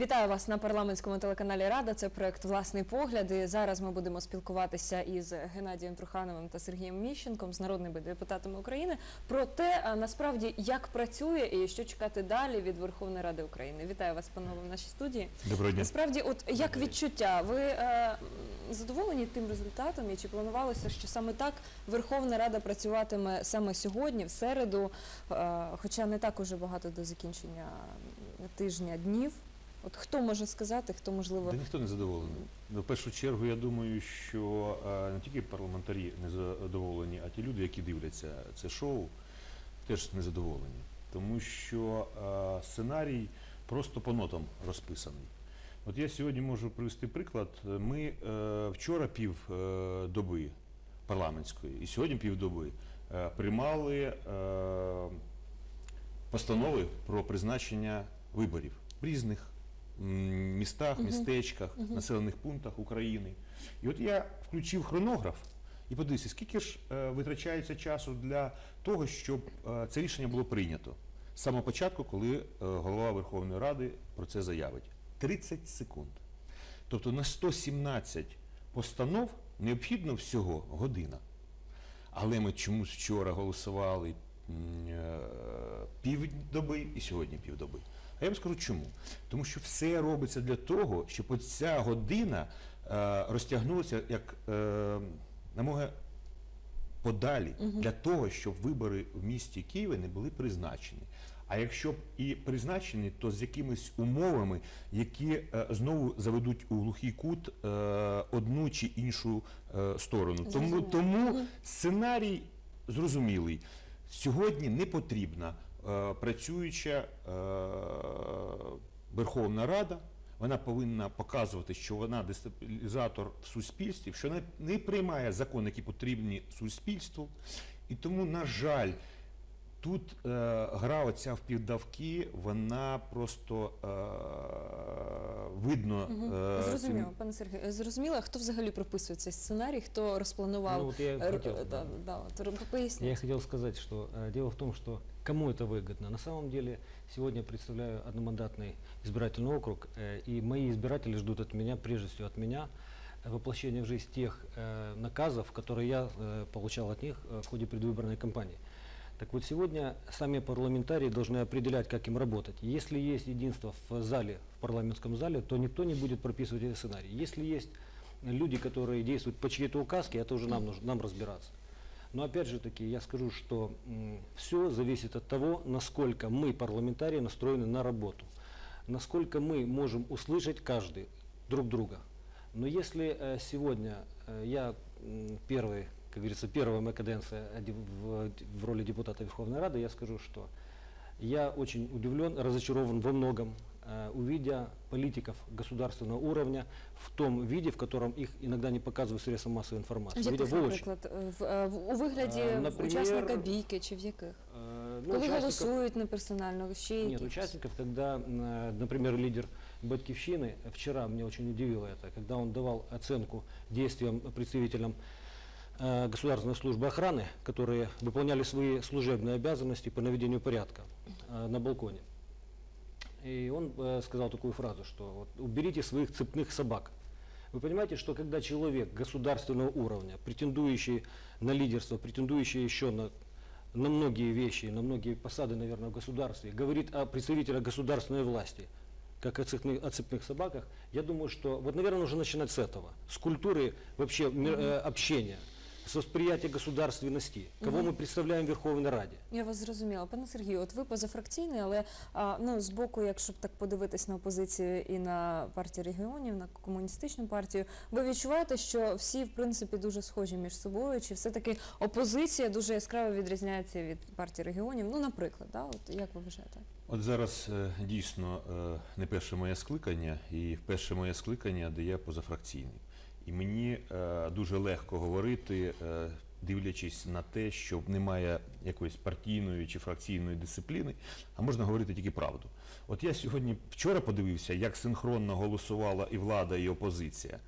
Вітаю вас на парламентському телеканалі Рада. Це проект Власний погляд. І зараз ми будемо спілкуватися із Геннадієм Трухановим та Сергієм Міщенком з народними депутатами України про те, насправді як працює і що чекати далі від Верховної Ради України. Вітаю вас, панове, в нашій студії. Доброго дня. Насправді, от як відчуття, ви е, задоволені тим результатом і чи планувалося, що саме так Верховна Рада працюватиме саме сьогодні, в середу, е, хоча не так уже багато до закінчення тижня днів. От хто може сказати, хто можливо Да ніхто не задоволений. Ну, В першу чергу, я думаю, що не тільки парламентарі не задоволені, а ті люди, які дивляться це шоу, теж не задоволені. Тому що сценарій просто по нотам розписаний. От я сьогодні можу привести приклад. Ми е, вчора пів е, доби парламентської і сьогодні півдоби е, приймали постанови про призначення виборів різних містах, містечках, населених пунктах України. І от я включив хронограф і подивився, скільки ж е, витрачається часу для того, щоб е, це рішення було прийнято з самого початку, коли е, голова Верховної Ради про це заявить. 30 секунд. Тобто на 117 постанов необхідно всього година. Але ми чомусь вчора голосували півдоби і сьогодні півдоби. А я вам скажу чому. Тому що все робиться для того, щоб оця година е, розтягнулася як е, намога подалі для того, щоб вибори в місті Києва не були призначені. А якщо б і призначені, то з якимись умовами, які е, знову заведуть у глухий кут е, одну чи іншу е, сторону. Тому, тому сценарій зрозумілий. Сьогодні не потрібна е, працююча е, Верховна Рада. Вона повинна показувати, що вона дестабілізатор в суспільстві, що вона не приймає закони, які потрібні суспільству. І тому, на жаль, тут е, гра оця в піддавки, вона просто е, видно. е, зрозуміло, цим- пане Сергію, зрозуміло, хто взагалі прописує цей сценарій, хто розпланував Ну, от я е, хотів, да, да. да, от, р- поясніть. Я хотел сказать, что э, дело в том, что кому это выгодно. На самом деле, сегодня я представляю одномандатный избирательный округ, э, и мои избиратели ждут от меня, прежде всего от меня, э, воплощения в жизнь тех э, наказов, которые я э, получал от них э, в ходе предвыборной кампании. Так вот, сегодня сами парламентарии должны определять, как им работать. Если есть единство в зале, в парламентском зале, то никто не будет прописывать этот сценарий. Если есть люди, которые действуют по чьей-то указке, это уже нам нужно нам разбираться. Но опять же таки, я скажу, что все зависит от того, насколько мы, парламентарии, настроены на работу. Насколько мы можем услышать каждый друг друга. Но если э, сегодня э, я первый, как говорится, первая моя каденция э, де- в, в роли депутата Верховной Рады, я скажу, что я очень удивлен, разочарован во многом, э, увидя политиков государственного уровня в том виде, в котором их иногда не показывают средства массовой информации. Видя Яких, воочию. наприклад, в, е, в- у вигляді Е, наприклад, учасника бійки чи в яких? Э, ну, Коли участников- голосують не персонально, ще Нет, якісь? участников, когда, м, например, лидер Батьковщины, вчера меня очень удивило это, когда он давал оценку действиям представителям э, Государственной службы охраны, которые выполняли свои служебные обязанности по наведению порядка э, на балконе. И он э, сказал такую фразу, что вот, уберите своих цепных собак. Вы понимаете, что когда человек государственного уровня, претендующий на лидерство, претендующий еще на, на многие вещи, на многие посады, наверное, в государстве, говорит о представителях государственной власти, как о цепных, о цепных собаках, я думаю, что, вот, наверное, нужно начинать с этого, с культуры вообще ми- э, общения, с восприятия государственности, кого мы представляем в Верховной Раде. Я вас зрозуміла. Пане Сергію, от ви позафракційний, але а, ну, з боку, якщо б так подивитись на опозицію і на партію регіонів, на комуністичну партію, ви відчуваєте, що всі, в принципі, дуже схожі між собою? Чи все-таки опозиція дуже яскраво відрізняється від партії регіонів? Ну, наприклад, да? от, як ви вважаєте? От зараз е, дійсно е, не перше моє скликання, і перше моє скликання, де я позафракційний. І мені е, дуже легко говорити, е, дивлячись на те, що немає якоїсь партійної чи фракційної дисципліни, а можна говорити тільки правду. От я сьогодні вчора подивився, як синхронно голосувала і влада, і опозиція.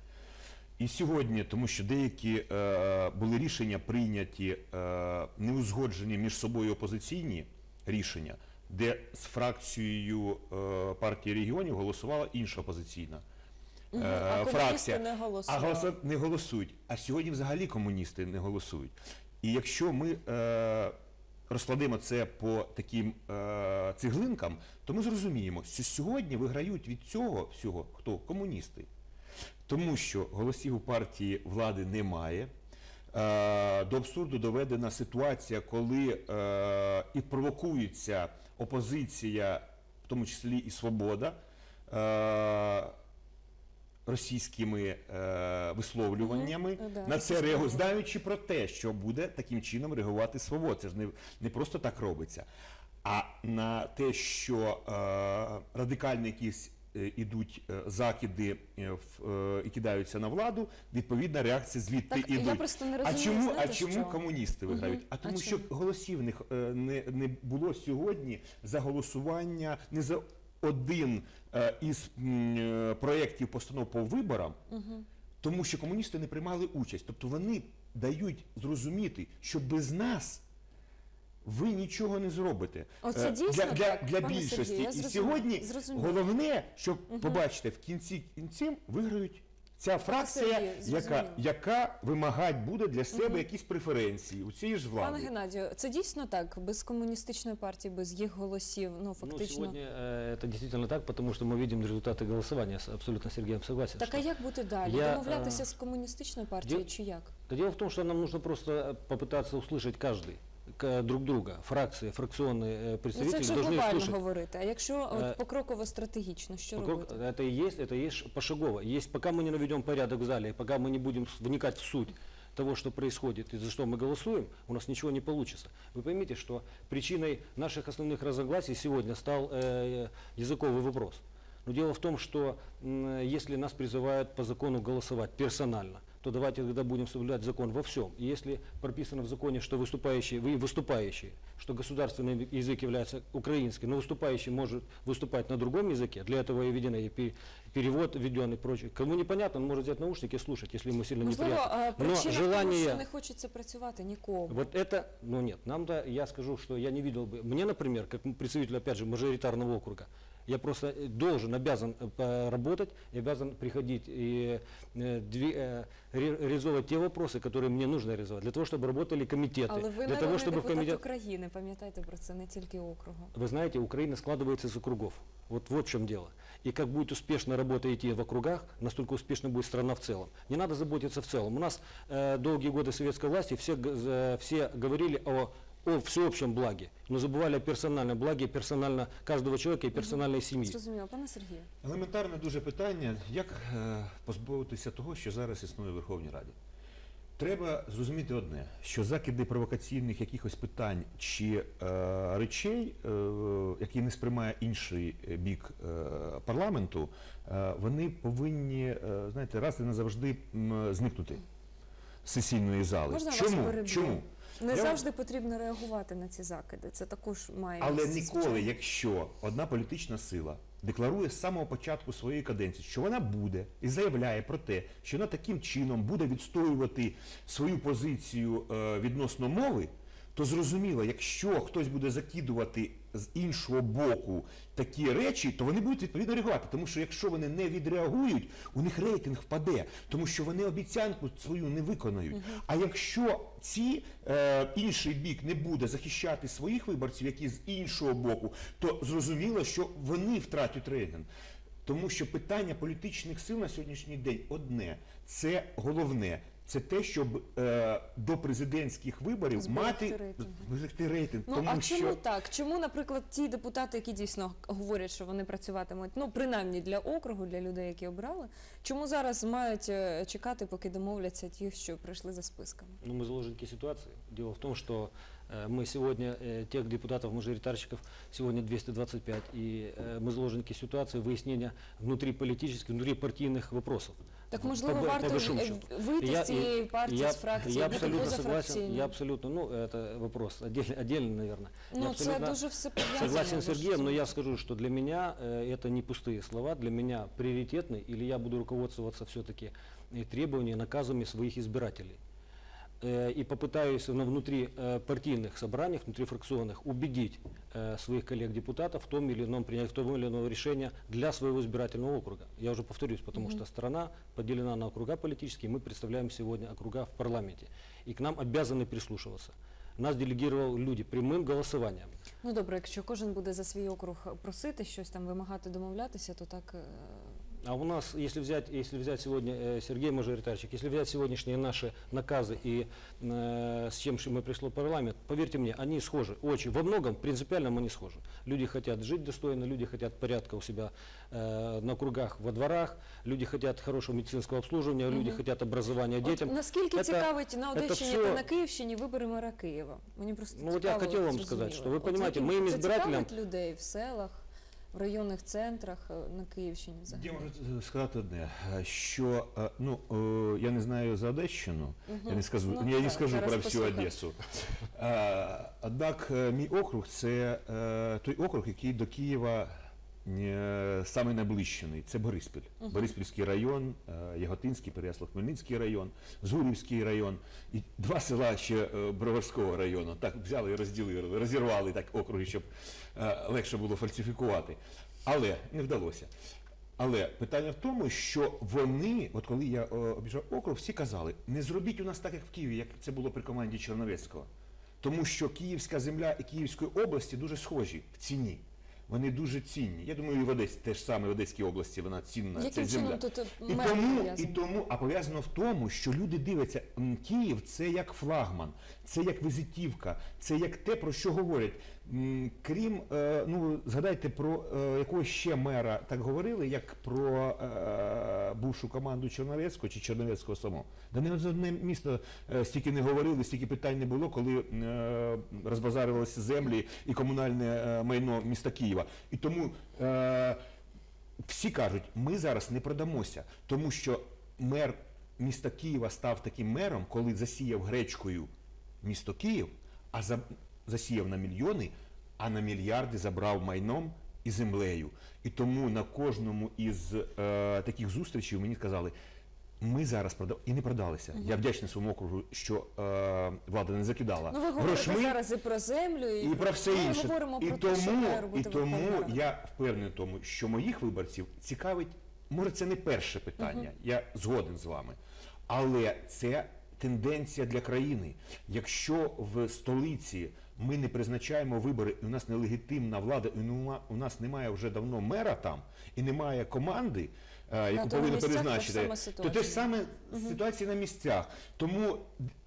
І сьогодні, тому що деякі е, були рішення прийняті, е, неузгоджені між собою опозиційні рішення, де з фракцією е, партії регіонів голосувала інша опозиційна А фракція. не А голоса не голосують. А сьогодні взагалі комуністи не голосують. І якщо ми е, розкладемо це по таким е, цеглинкам, то ми зрозуміємо, що сьогодні виграють від цього всього хто? Комуністи. Тому що голосів у партії влади немає. Е, До абсурду доведена ситуація, коли е, і провокується опозиція, в тому числі і свобода, е, російськими е, висловлюваннями Мгм. Да, на це реагує, знаючи про те, що буде таким чином реагувати свобода. Це ж не, не просто так робиться. А на те, що е, радикальні якісь е, ідуть е, закиди е, в, е, і кидаються на владу, відповідна реакція звідти Так, ідуть. я просто не а розумію, чому, а чому що? комуністи виграють? Мгм. А тому, А що чому? голосів не, х- е, не, не було сьогодні за голосування не за один е, із е, проєктів постанов по виборам, тому що комуністи не приймали участь. Тобто вони дають зрозуміти, що без нас. Ви нічого не зробите Оце Е, дійсно для, для, так, для пане більшості. Сергію, І сьогодні головне, щоб побачите в кінці кінців виграють ця фракція, Сергію, яка, зрозуміло. яка вимагати буде для себе якісь преференції у цієї ж влади. Пане Геннадію, це дійсно так? Без комуністичної партії, без їх голосів, ну Ну, фактично. сегодня э, это действительно так, потому что мы видим результаты голосования. С- Абсолютно с Сергеем согласен. Так а что- як бути далі? Я, Домовлятися е, з комуністичною партією діл- чи як? Да дело в том, что нам нужно просто э, попытаться услышать каждый к- Друг друга. Фракции, фракционные э, Ну, це представители должны глобально слушать. говорити. А якщо Е, от покроково стратегічно, що Покрок- робити? это и есть, это и есть пошагово. Есть, пока мы не наведем порядок в зале, пока мы не будем вникать в суть того, что происходит и за что мы голосуем, у нас ничего не получится. Вы поймите, что причиной наших основных разногласий сегодня стал э, языковый вопрос. Но дело в том, что м, если нас призывают по закону голосовать персонально, то давайте тогда будем соблюдать закон во всем. И если прописано в законе, что выступающий, вы выступающие, что государственный язык является украинский, но выступающий может выступать на другом языке, для этого и введен и пе- перевод введен и прочее. Кому непонятно, он может взять наушники и слушать, если ему сильно Можливо, неприятно. а, Но в тому, желание... не хочеться працювати нікому. Вот это, ну нет, нам-то, я скажу, что я не видел бы, мне, например, как представителю, опять же, мажоритарного округа, я просто э, должен, обязан э, работать, обязан приходить и э, э, реализовывать те вопросы, которые мне нужно реализовать, для того, чтобы работали комитеты, Але ви для того, чтобы в комитет... України, пам'ятайте про це, не тільки округу. Вы знаете, Украина складывается из округов. Вот, вот в чем дело. И как будет успешно работа идти в округах, настолько успешно будет страна в целом. Не надо заботиться в целом. У нас э, долгие годы советской власти все, за- все говорили о, о всеобщем благе, но забывали о персональном благе персонально каждого человека и персональной семьи. Зрозуміло, пане Сергію. Елементарне дуже питання, як е, позбавитися того, що зараз існує в Верховній Раді. Треба зрозуміти одне, що закиди провокаційних якихось питань чи е, речей, е, які не сприймає інший бік е, парламенту, е, вони повинні, е, знаєте, раз і назавжди зникнути з сесійної зали. Можна Чому? Чому? Не Я- завжди потрібно реагувати на ці закиди. Це також має Але місце, ніколи, звичайно. якщо одна політична сила декларує з самого початку своєї каденції, що вона буде і заявляє про те, що вона таким чином буде відстоювати свою позицію е, відносно мови, то зрозуміло, якщо хтось буде закидувати з іншого боку такі речі, то вони будуть відповідно реагувати. Тому що якщо вони не відреагують, у них рейтинг впаде, тому що вони обіцянку свою не виконають. А якщо ці е, інший бік не буде захищати своїх виборців, які з іншого боку, то зрозуміло, що вони втратять рейтинг. Тому що питання політичних сил на сьогоднішній день одне це головне Це те, щоб е, до президентських виборів Зберегти мати рейтинги. зберегти рейтинг. Ну тому а що чому так? Чому, наприклад, ті депутати, які дійсно говорять, що вони працюватимуть, ну принаймні для округу, для людей, які обрали, чому зараз мають е, чекати, поки домовляться ті, що прийшли за списками? Ну, мы заложники ситуации. Дело в том, что э, мы сегодня, э, тех депутатов-мажоритарщиков, сегодня 225, и э, мы заложники ситуации выяснения внутриполитических, внутрипартийных вопросов. Так можливо, По- по варто большому е, счету. вийти Я- з цієї партії, я, з фракції, я бути абсолютно согласен, позафракційним? я абсолютно, ну, это вопрос отдельный, отдельный наверное. я Ну це абсолютно дуже все пов'язано. согласен с ви ж Сергеем, но я знаєте. скажу, что для меня э, это не пустые слова, для меня приоритетный, или я буду руководствоваться все-таки требованиями, наказами своих избирателей. э, и попытаюсь на внутри э, партийных собраниях, внутрифракционных убедить э, своих коллег-депутатов в том или ином принять в том или ином решение для своего избирательного округа. Я уже повторюсь, потому что страна поделена на округа политические, мы представляем сегодня округа в парламенте. И к нам обязаны прислушиваться. Нас делегировал люди прямым голосованием. Ну добре, якщо кожен буде за свій округ просити щось там, вимагати, домовлятися, то так. е, А у нас, если взять, если взять сегодня, э, Сергей Мажоритарчик, если взять сегодняшние наши наказы и э, с чем мы пришло в парламент, поверьте мне, они схожи, очень, во многом, принципиально они схожи. Люди хотят жить достойно, люди хотят порядка у себя э, на кругах, во дворах, люди хотят хорошего медицинского обслуживания, люди Мгм. хотят образования детям. От наскільки Это- цікавить на это Одещині всё- та на Київщині вибори мера Києва? Мені просто Ну, от я цікаво, хотів вам зрозуміло. сказати, що ви От понімаєте, яким- моїм це избирателям- цікавить людей в селах, В районних центрах е, на Київщині взагалі. Я можу сказати одне, е, що е, ну е, я не знаю за Одещину, я не скажу, Ну, я не скажу про всю. Одесу. Е, Однак е, мій округ це е, той округ, який до Києва е, саме наближений. Це Бориспіль. Бориспільський район, е, Яготинський, Переяслав-Хмельницький район, Зурівський район і два села ще е, Броварського району. Так взяли і розділили, розірвали так округи, щоб е, легше було фальсифікувати. Але не вдалося. Але питання в тому, що вони, от коли я е, обіжав округ, всі казали, не зробіть у нас так, як в Києві, як це було при команді Черновецького. Тому що Київська земля і Київської області дуже схожі в ціні. Вони дуже цінні. Я думаю, і в Одесі теж саме в Одеській області вона цінна. ця Яким земля. чином тут е, І тому, і тому, а пов'язано в тому, що люди дивляться, Київ це як флагман, це як візитівка, це як те, про що говорять. Крім, е, ну згадайте про е, якогось ще мера так говорили, як про е, бувшу команду Черновецького чи Черновецького самого. Да не одне місто стільки не говорили, стільки питань не було, коли розбазарювалися землі і комунальне майно міста Києва. І тому. Всі кажуть, ми зараз не продамося, тому що мер міста Києва став таким мером, коли засіяв гречкою місто Київ, а за, засіяв на мільйони, а на мільярди забрав майном і землею. І тому на кожному із е, таких зустрічей мені сказали. Ми зараз продав і не продалися. Я вдячний своєму округу, що е, влада не закидала Ну ви говорите грошми зараз і про землю, і, і про все ми інше. говоримо і про тому, те, що і тому я впевнений в тому, що моїх виборців цікавить, може, це не перше питання, я згоден з вами, але це тенденція для країни. Якщо в столиці ми не призначаємо вибори, і у нас нелегітимна влада, і у нас немає вже давно мера там, і немає команди, е, яку повинні призначити, то те ж саме ситуація на місцях. Тому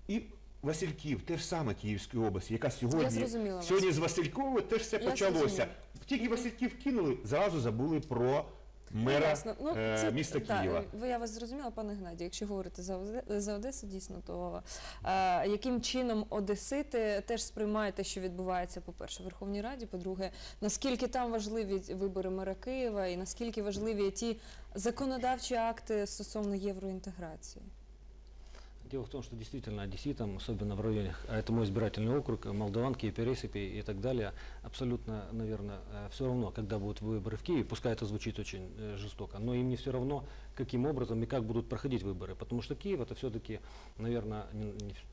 і Васильків, те ж саме Київської області, яка сьогодні, сьогодні з Васильковою теж все Я почалося. зрозуміла. Тільки Васильків кинули, зразу забули про мера ясно. Ну, е, це- міста та, Києва. ви- я вас зрозуміла, пане Геннадій, Якщо говорити за, Оде- за Одесу, дійсно, то е, яким чином Одесити теж сприймають те, що відбувається, по-перше, в Верховній Раді, по-друге, наскільки там важливі вибори мера Києва і наскільки важливі ті законодавчі акти стосовно євроінтеграції? Дело в том, что действительно одесситам, особенно в районе, а это мой избирательный округ, Молдаванки, Пересыпи и так далее, абсолютно, наверное, все равно, когда будут выборы в Киеве, пускай это звучит очень э, жестоко, но им не все равно, каким образом и как будут проходить выборы, потому что Киев это все-таки, наверное, не- не в-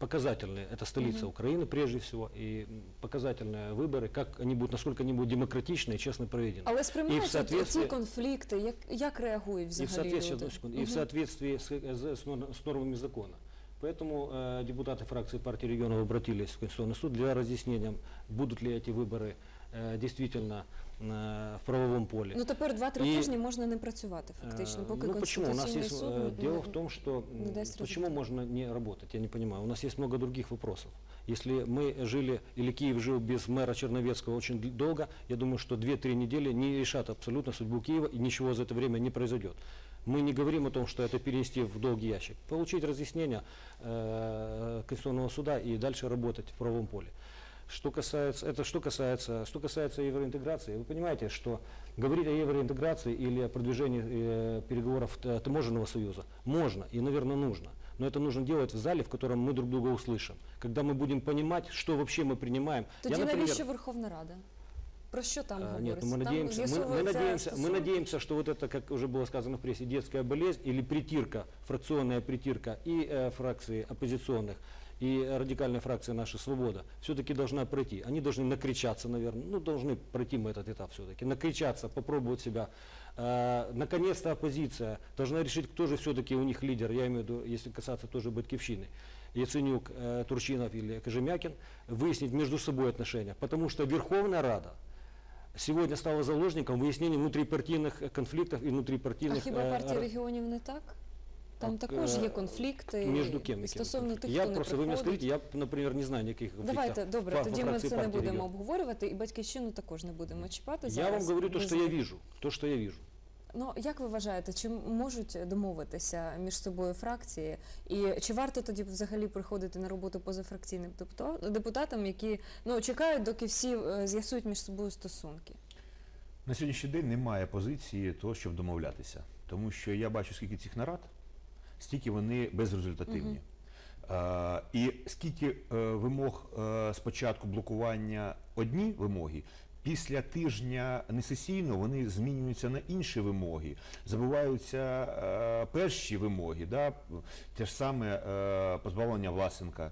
показательные, это столица Украины прежде всего, и м, показательные выборы, как они будут, насколько они будут демократичны и честно проведены. Але сприймають ці соответствии- конфлікти, як, як реагують И в взагалі соответствии, люди? одну секунду, и в Мгм. соответствии с, с- с нор- с нормами закона. Поэтому э, депутаты фракции партии регионов обратились в Конституционный суд для разъяснения, будут ли эти выборы э, действительно э, в правовом поле. Ну тепер два-три І- тижні можна не працювати фактично, Э, поки ну, почему? У нас Конституційний есть, суд э, не- дело в том, что м, не даст почему результата. можно не работать, я не понимаю. У нас есть много других вопросов. Если мы жили, или Киев жил без мэра Черновецкого очень д- долго, я думаю, что 2-3 недели не решат абсолютно судьбу Киева, и ничего за это время не произойдет. Мы не говорим о том, что это перенести в долгий ящик. Получить разъяснение э, Конституционного суда и дальше работать в правовом поле. Что касается, это что касается, что касается евроинтеграции, вы понимаете, что говорить о евроинтеграции или о продвижении э, переговоров т- таможенного союза можно и, наверное, нужно. Но это нужно делать в зале, в котором мы друг друга услышим. Когда мы будем понимать, что вообще мы принимаем. Тоді Я, например, навіщо Верховна Рада? Про що там А, говориться? Нет, ну мы Там надеемся, мы, мы з'ясовується надеемся, мы стосунки? надеемся, что вот это, как уже было сказано в прессе, детская болезнь или притирка, фракционная притирка и э, фракции оппозиционных, и радикальная фракция «Наша свобода» все-таки должна пройти. Они должны накричаться, наверное, ну, должны пройти мы этот этап все-таки, накричаться, попробовать себя. Э, наконец-то оппозиция должна решить, кто же все-таки у них лидер, я имею в виду, если касаться тоже Батьковщины. Яценюк, э, Турчинов или Кожемякин, выяснить между собой отношения. Потому что Верховная Рада сегодня стала заложником выяснения внутрипартийных э, конфликтов и А внутрипартийных... хіба э, партія ра- регіонів не так? Там Так, також е, є конфлікти между кем? стосовно тих, я хто не просто, вы мне приходить. скажите, я, например, не знаю никаких конфликтов. Давайте, добре, во тоді ми це не будемо «Регион». обговорювати, і батьківщину також не будемо чіпати Я зараз. вам говорю то, Ви что я вижу. То, что я вижу. Ну як ви вважаєте, чи можуть домовитися між собою фракції, і чи варто тоді взагалі приходити на роботу позафракційним депутатам, які ну чекають, доки всі е, з'ясують між собою стосунки? На сьогоднішній день немає позиції того, щоб домовлятися. Тому що я бачу, скільки цих нарад, стільки вони безрезультативні. Е, і скільки е, вимог е, спочатку блокування одні вимоги, після тижня несесійного вони змінюються на інші вимоги, забуваються е, перші вимоги, да? те ж саме е, позбавлення Власенка.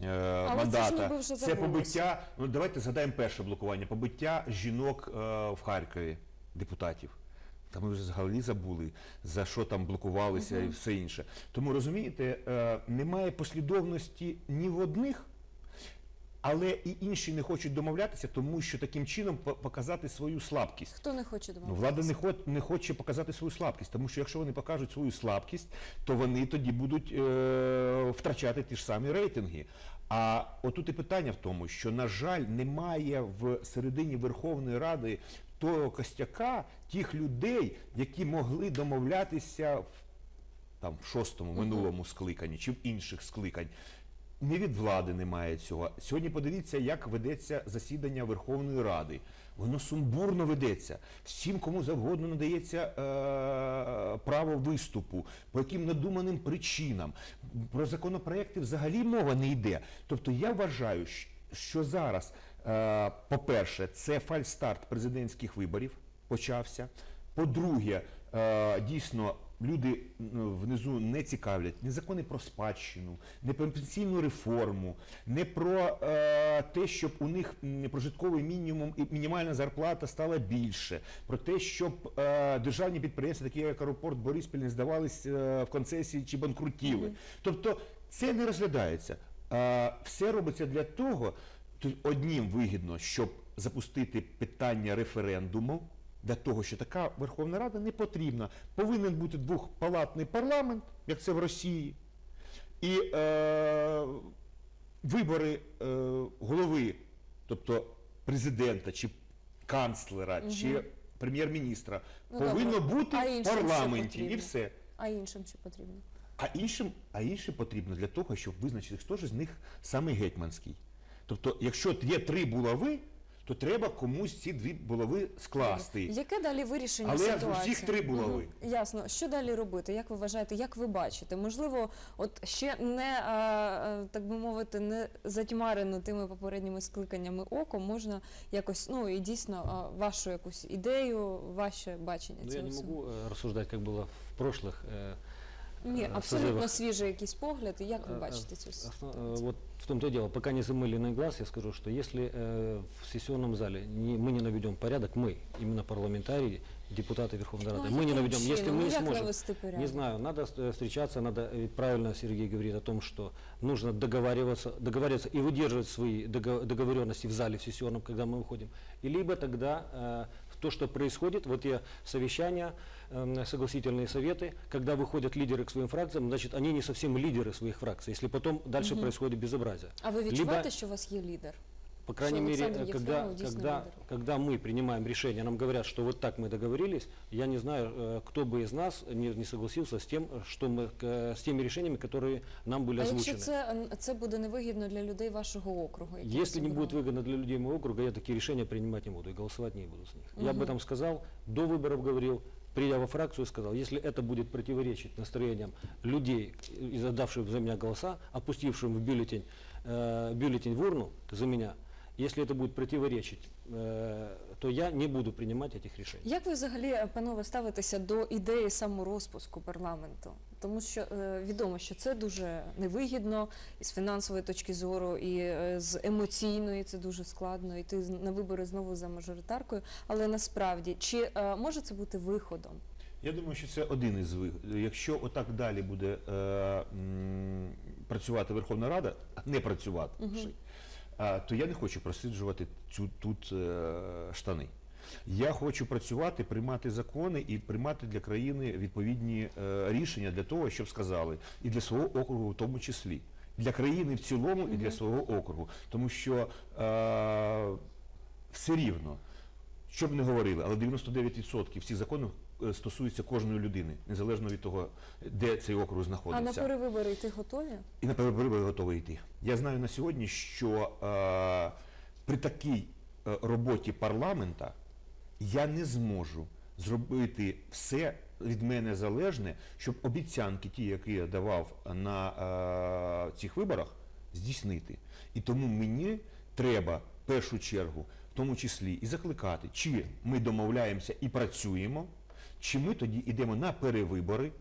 це ж Мандата, ніби вже це побиття. Ну давайте згадаємо перше блокування. Побиття жінок е, в Харкові, депутатів. Та ми вже взагалі забули, за що там блокувалися і все інше. Тому розумієте, е, немає послідовності ні в одних, але і інші не хочуть домовлятися, тому що таким чином показати свою слабкість. Хто не хоче Ну, домовитися? влада не, хо- не хоче показати свою слабкість, тому що якщо вони покажуть свою слабкість, то вони тоді будуть е- втрачати ті ж самі рейтинги. А отут і питання в тому, що, на жаль, немає в середині Верховної Ради того костяка, тих людей, які могли домовлятися в там в шостому минулому скликанні чи в інших скликань. Не від влади немає цього. Сьогодні подивіться, як ведеться засідання Верховної Ради. Воно сумбурно ведеться. Всім, кому завгодно надається е- право виступу, по яким надуманим причинам. Про законопроекти взагалі мова не йде. Тобто я вважаю, що зараз, по-перше, це фальстарт президентських виборів почався. По-друге, е, дійсно люди внизу не цікавлять ні закони про спадщину, не про пенсійну реформу, не про е, те, щоб у них прожитковий мінімум і мінімальна зарплата стала більше, про те, щоб е, державні підприємства, такі як аеропорт Бориспіль, не здавались е, в концесії чи банкрутіли. Тобто це не розглядається. Е, все робиться для того, то однім вигідно, щоб запустити питання референдуму, для того, що така Верховна Рада не потрібна. Повинен бути двохпалатний парламент, як це в Росії, і е, вибори е, голови, тобто президента чи канцлера, чи прем'єр-міністра, Ну, повинно добре. бути А в парламенті і все. А іншим що потрібно? А іншим, а іншим потрібно для того, щоб визначити, хто ж з них саме гетьманський. Тобто, якщо є три булави, то треба комусь ці дві булави скласти. Яке далі вирішення Але в ситуації? усіх три булави. Мгм. Ясно. Що далі робити? Як ви вважаєте, як ви бачите? Можливо, от ще не а, а, так би мовити, не затьмарено тими попередніми скликаннями оком, можна якось, ну і дійсно а, вашу якусь ідею, ваше бачення Но Ну, я цього не всього. могу э, рассуждать, как было в прошлых э, Ні, е, абсолютно созивах. свіжий якийсь погляд. І як ви Э, бачите цю э, ситуацію? основ- э, Вот в том-то и дело, пока не замыленный глаз, я скажу, что если э, в сессионном зале не, мы не наведем порядок, мы, именно парламентарии, депутаты Верховной Ну, Рады, а мы не яким наведем, если чином? мы Ну, не як сможем, навести порядок? не знаю, надо э, встречаться, надо, ведь правильно Сергей говорит о том, что нужно договариваться, договариваться и выдерживать свои дого- договоренности в зале в сессионном, когда мы выходим. И либо тогда э, то, что происходит, вот те совещания, э, согласительные советы, когда выходят лидеры к своим фракциям, значит, они не совсем лидеры своих фракций, если потом дальше происходит безобразие. А ви Либо- відчуваєте, що у вас є лідер? По крайней Что мере, Александр э, когда, Ефремов когда, когда мы принимаем решение, нам говорят, что вот так мы договорились, я не знаю, э, кто бы из нас не, не согласился с тем, что мы, с теми решениями, которые нам были А якщо озвучены. це, м, це буде невигідно для людей вашого округу? які Если не будет выгодно для людей моего округа, я такие решения принимать не буду и голосовать не буду с них. Я об этом сказал, до выборов говорил, придя во фракцию, сказал, если это будет противоречить настроениям людей, отдавших за меня голоса, опустившим в бюллетень, э, бюллетень в урну за меня, Если это будет противоречить, э, то я не буду принимать этих решений. Як ви взагалі, е, панове, ставитеся до ідеї саморозпуску парламенту? Тому що е, відомо, що це дуже невигідно і з фінансової точки зору, і е, з емоційної це дуже складно йти з- на вибори знову за мажоритаркою. Але насправді, чи е, може це бути виходом? Я думаю, що це один із виходів. Якщо отак далі буде е, м, працювати Верховна Рада, не працювати, а, то я не хочу просиджувати цю тут е, штани. Я хочу працювати, приймати закони і приймати для країни відповідні е, рішення для того, щоб сказали, і для свого округу в тому числі. Для країни в цілому і для свого округу. Тому що е, все рівно, що б не говорили, але 99% всіх законів е, стосуються кожної людини, незалежно від того, де цей округ знаходиться. А на перевибори йти готові? І на перевибори готовий йти. Я знаю на сьогодні, що е, при такій е, роботі парламента я не зможу зробити все від мене залежне, щоб обіцянки, ті, які я давав на е, цих виборах, здійснити. І тому мені треба в першу чергу, в тому числі, і закликати, чи ми домовляємося і працюємо, чи ми тоді йдемо на перевибори.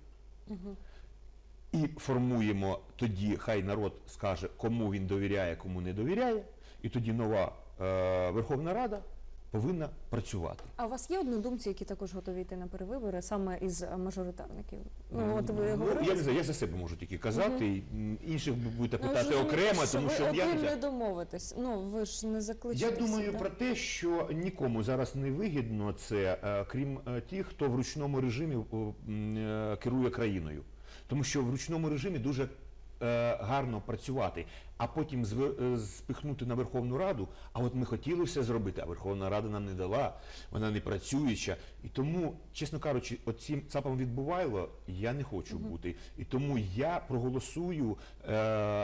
І формуємо тоді, хай народ скаже, кому він довіряє, кому не довіряє, і тоді нова е, Верховна Рада повинна працювати. А у вас є однодумці, які також готові йти на перевибори саме із мажоритарників? Ну от ви Ну, я не знаю, я за себе можу тільки казати, інших будете Ну, питати зрозуміло, окремо, що тому що ви я не один не знаю. домовитесь. Ну ви ж не закличете. Я думаю да? про те, що нікому зараз не вигідно це, е, крім е, тих, хто в ручному режимі е, керує країною. Тому що в ручному режимі дуже гарно працювати, а потім е, спихнути на Верховну Раду. А от ми хотіли все зробити, а Верховна Рада нам не дала, вона не працююча. І тому, чесно кажучи, оцим ЦАПом відбувайло я не хочу бути. І тому я проголосую е,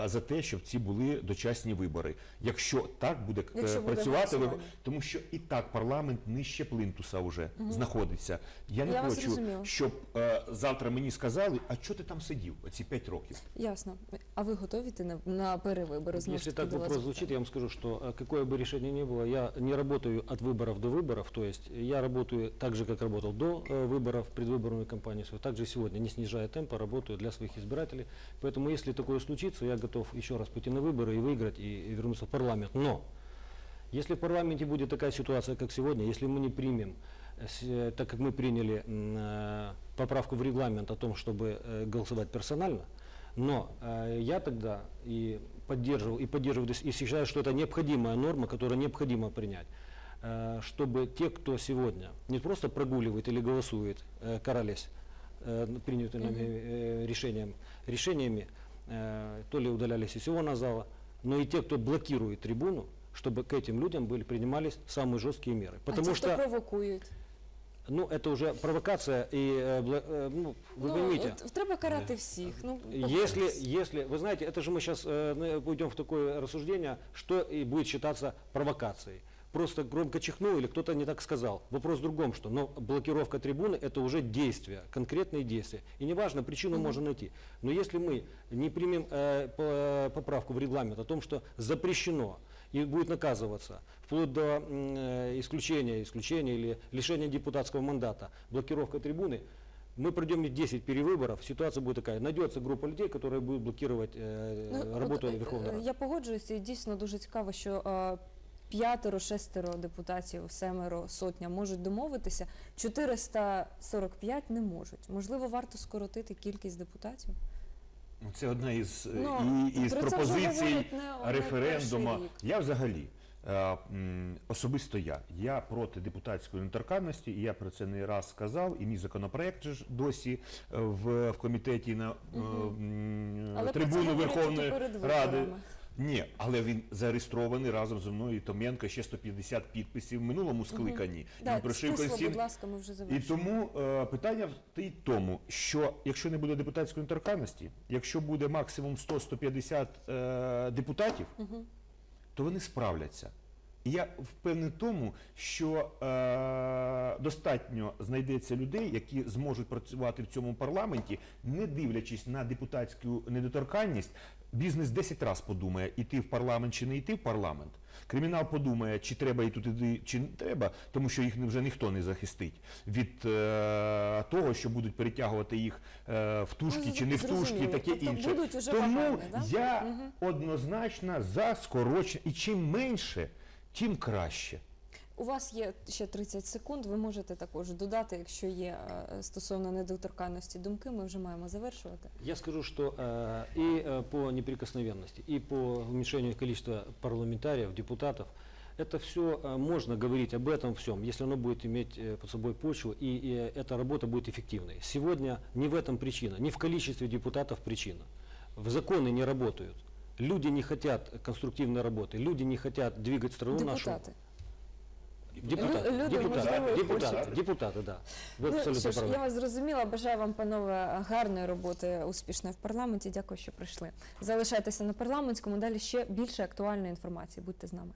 за те, щоб ці були дочасні вибори. Якщо так буде, е, Якщо працювати, голосування. тому що і так парламент нижче плинтуса вже знаходиться. Я не Я хочу, щоб е, завтра мені сказали, а чого ти там сидів оці 5 років? Ясно. А ви готові на, на перевибори? Знову ж Если так вопрос звучит, запитання. я вам скажу, что э, какое бы решение ни было, я не работаю от выборов до выборов, то есть я работаю так же, как работал до э, выборов, предвыборную кампанию свою, также сегодня, не снижая темпа, работаю для своих избирателей. Поэтому, если такое случится, я готов еще раз пойти на выборы и выиграть, и, вернуться в парламент. Но если в парламенте будет такая ситуация, как сегодня, если мы не примем, э, так как мы приняли поправку в регламент о том, чтобы голосовать персонально, но я тогда и поддерживал, и то есть и считаю, что это необходимая норма, которую необходимо принять, э, чтобы те, кто сегодня не просто прогуливает или голосует, э, королясь э, принятыми нами э, решением, решениями, то ли удалялись из сессионного зала, но и те, кто блокирует трибуну, чтобы к этим людям были, принимались самые жесткие меры. Потому а ті, что, хто провокують. Ну, это уже провокация, и, э, э, ну, вы ну, поймите, от треба карати всіх. Ну, если, если, вы знаете, это же мы сейчас уйдем в такое рассуждение, что и будет считаться провокацией. Просто громко чихнул или кто-то не так сказал. Вопрос в другом, что но блокировка трибуны это уже действия, конкретные действия. И неважно, причину можно найти. Но если мы не примем э, по- поправку в регламент о том, что запрещено и будет наказываться вплоть до м, э, исключения, исключения или лишения депутатского мандата, блокировка трибуны, мы пройдем не 10 перевыборов, ситуация будет такая. Найдется группа людей, которые будут блокировать э, Ну, работу от, е, Верховной е, Рады. Я погоджуюся, і дійсно дуже цікаво, що е, п'ятеро, шестеро депутатів, семеро, сотня можуть домовитися, 445 не можуть. Можливо, варто скоротити кількість депутатів? Це одна із, е, Ну, і, із пропозицій не- референдуму. Я взагалі, е, особисто я, я проти депутатської недоторканності, і я про це не раз сказав, і мій законопроект ж досі е, в, в комітеті на е, це трибуну Верховної Ради. виборами. Ні, але він зареєстрований разом зі мною і Томенко, ще 150 підписів в минулому скликанні. Да, він пройшов стисло, будь ласка, ми вже і тому е, питання стоїть в тому, що якщо не буде депутатської недоторканності, якщо буде максимум 100-150 е, депутатів, то вони справляться. І я впевнений в тому, що е, достатньо знайдеться людей, які зможуть працювати в цьому парламенті, не дивлячись на депутатську недоторканність. Бізнес 10 разів подумає, іти в парламент чи не йти в парламент. Кримінал подумає, чи треба йти туди, чи не треба, тому що їх вже ніхто не захистить від е, того, що будуть перетягувати їх е, в тушки Ну, чи не в тушки, таке Тобто інше. будуть уже Тому вагами, да? я Мгм. однозначно за скорочення. І чим менше, тим краще. У вас є ще 30 секунд. Ви можете також додати, якщо є е, стосовно недоторканності думки. Ми вже маємо завершувати. Я скажу, что э, и э, по неприкосновенности, и по уменьшению количества парламентариев, депутатов, это все можно говорить об этом всем, если оно будет иметь э, под собой почву, и, и эта работа будет эффективной. Сегодня не в этом причина, не в количестве депутатов причина. В законы не работают. Люди не хотят конструктивной работы, люди не хотят двигать страну нашу. Депутати. Депутаты, Лю- люди, депутаты, можливо, депутаты, хочуть. депутаты, да. Вы Ну, абсолютно що ж, правы. я вас зрозуміла. Бажаю вам, панове, гарної роботи успішної в парламенті. Дякую, що прийшли. Залишайтеся на парламентському. Далі ще більше актуальної інформації. Будьте з нами.